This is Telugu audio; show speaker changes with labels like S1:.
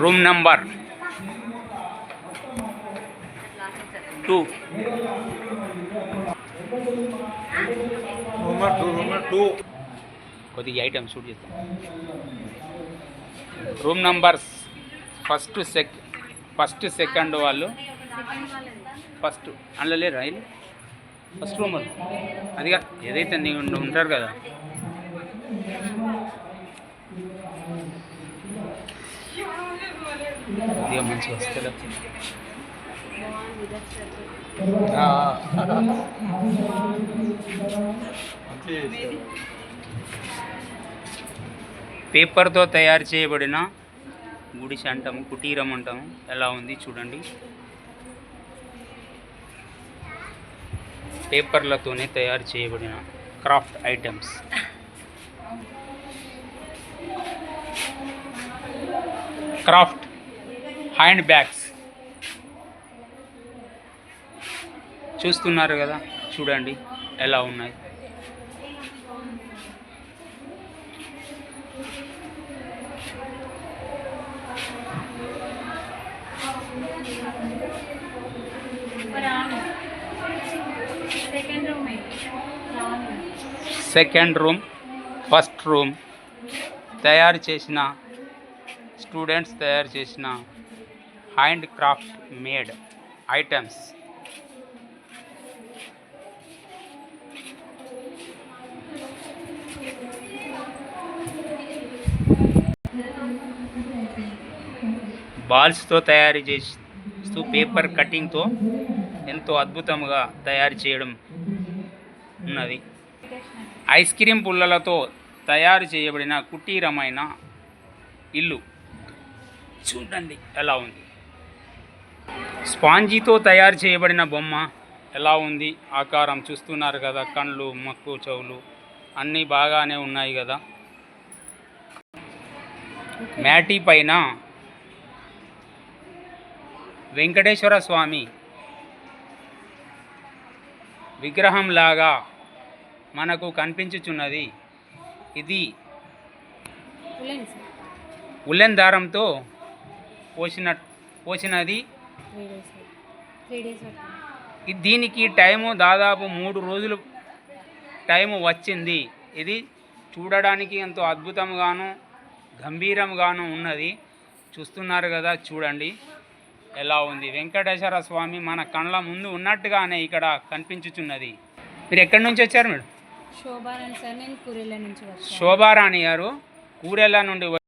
S1: Room number two.
S2: Two two
S1: కొద్దిగా ఐటమ్ షూట్ చేస్తాం room numbers first sec first second వాళ్ళు. ఫస్ట్ అందులో లేరు రైలు ఫస్ట్ రూమ్ అదిగా ఏదైతే నీ ఉంటారు కదా. ఇదిగా మంచిగా వస్తుంది పేపర్తో తయారు చేయబడిన గుడిసె అంటాము కుటీరం అంటాము ఎలా ఉంది చూడండి. పేపర్లతోనే తయారు చేయబడిన craft items. Craft hand bags. చూస్తున్నారు కదా చూడండి ఎలా ఉన్నాయి.
S3: Second room
S1: first room. తయారు చేసిన స్టూడెంట్స్ తయారు చేసిన హ్యాండ్ క్రాఫ్ట్ మేడ్ ఐటమ్స్ బాల్స్తో తయారు చేస్తూ పేపర్ కటింగ్తో ఎంతో అద్భుతంగా తయారు చేయడం ఉన్నది. ఐస్ క్రీమ్ పుల్లలతో తయారు చేయబడిన కుటీరమైన ఇల్లు. చూడండి ఎలా ఉంది. స్పాంజీతో తయారు చేయబడిన బొమ్మ ఎలా ఉంది? ఆకారం చూస్తున్నారు కదా కళ్ళు మక్కు చెవులు అన్నీ బాగానే ఉన్నాయి కదా. మ్యాటీ పైన వెంకటేశ్వర స్వామి విగ్రహం లాగా మనకు కనిపించుచున్నది. ఇది ఉల్లెన్ దారంతో పోసిన పోసినది
S3: త్రీ డేస్ త్రీ డేస్ పడుతుంది
S1: ఇది దీనికి టైము దాదాపు మూడు రోజులు టైము వచ్చింది. ఇది చూడడానికి ఎంతో అద్భుతంగాను గంభీరంగాను ఉన్నది. చూస్తున్నారు కదా చూడండి. ఎలా ఉంది? వెంకటేశ్వర స్వామి మన కళ్ళ ముందు ఉన్నట్టుగానే ఇక్కడ కనిపించుచున్నది. మీరు ఎక్కడి నుంచి వచ్చారు మేడం
S3: శోభారాణి సార్ నేను కురేల నుంచి వచ్చాను.
S1: శోభారాణి గారు కూరెల నుండి